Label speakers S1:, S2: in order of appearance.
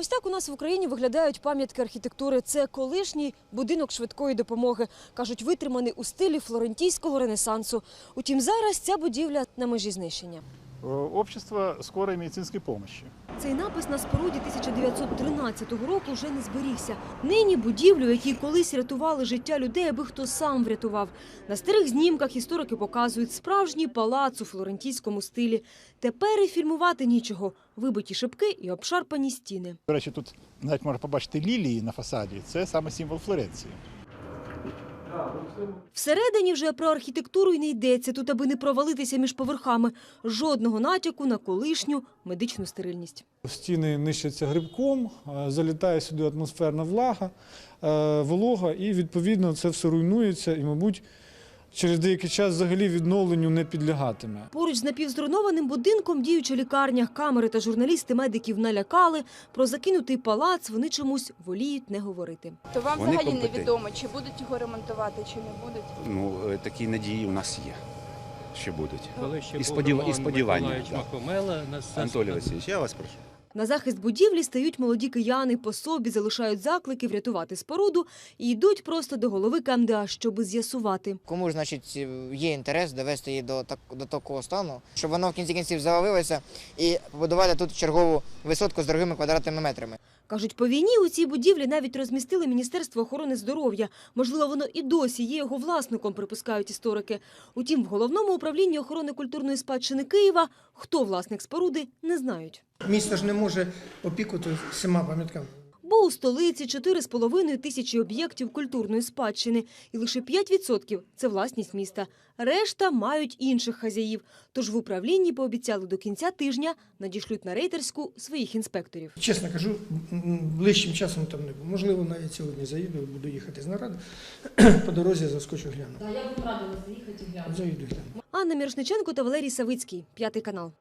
S1: Ось так у нас в Україні виглядають пам'ятки архітектури. Це колишній будинок швидкої допомоги. Кажуть, витриманий у стилі флорентійського ренесансу. Утім, зараз ця будівля на межі знищення.
S2: Э, Общество скорой медицинской помощи.
S1: Цей напис на споруді 1913 року вже не зберігся. Нині будівлю, які колись рятували життя людей, аби хто сам врятував. На старих знімках історики показують справжній палац у флорентійському стилі. Тепер і фільмувати нічого. Вибиті шибки і обшарпані стіни.
S2: До речі, тут навіть можна побачити лілії на фасаді. Це саме символ Флоренції.
S1: Всередині вже про архітектуру й не йдеться, тут аби не провалитися між поверхами. Жодного натяку на колишню медичну стерильність.
S3: Стіни нищаться грибком, е, залітає сюди атмосферна влага, е, волога, і відповідно це все руйнується і, мабуть, через деякий час взагалі відновленню не підлягатиме.
S1: Поруч з напівзруйнованим будинком діюча лікарня. Камери та журналісти медиків налякали. Про закинутий палац вони чомусь воліють не говорити.
S4: То вам
S5: Вони
S4: взагалі
S5: компетентні.
S4: невідомо, чи будуть його ремонтувати, чи не будуть.
S5: Ну, е, такі надії у нас є, що будуть.
S6: Коли ще
S5: І
S6: був
S5: сподів- і
S6: Роман
S5: сподівання,
S6: Миколаївич
S5: да.
S6: Махомела, нас
S5: Анатолій Васильович, я вас прошу.
S1: На захист будівлі стають молоді кияни, по собі залишають заклики врятувати споруду і йдуть просто до голови КМДА, щоби з'ясувати.
S7: Кому ж, значить, є інтерес довести її до, так, до такого стану, щоб воно в кінці кінців завалилося і побудувати тут чергову висотку з дорогими квадратними метрами.
S1: Кажуть, по війні у цій будівлі навіть розмістили Міністерство охорони здоров'я. Можливо, воно і досі є його власником, припускають історики. Утім, в головному управлінні охорони культурної спадщини Києва хто власник споруди, не знають.
S8: Місто ж не може опікувати всіма пам'ятками.
S1: Бо у столиці 4,5 тисячі об'єктів культурної спадщини, і лише 5% – це власність міста. Решта мають інших хазяїв. Тож в управлінні пообіцяли до кінця тижня надішлють на рейтерську своїх інспекторів.
S8: Чесно кажу, ближчим часом там не буде. Можливо, навіть сьогодні заїду, буду їхати з наради. По дорозі заскочу гляну.
S1: Я б радила заїхати глянути.
S8: Заїду гляну.
S1: Анна Мірошниченко та Валерій Савицький, п'ятий канал.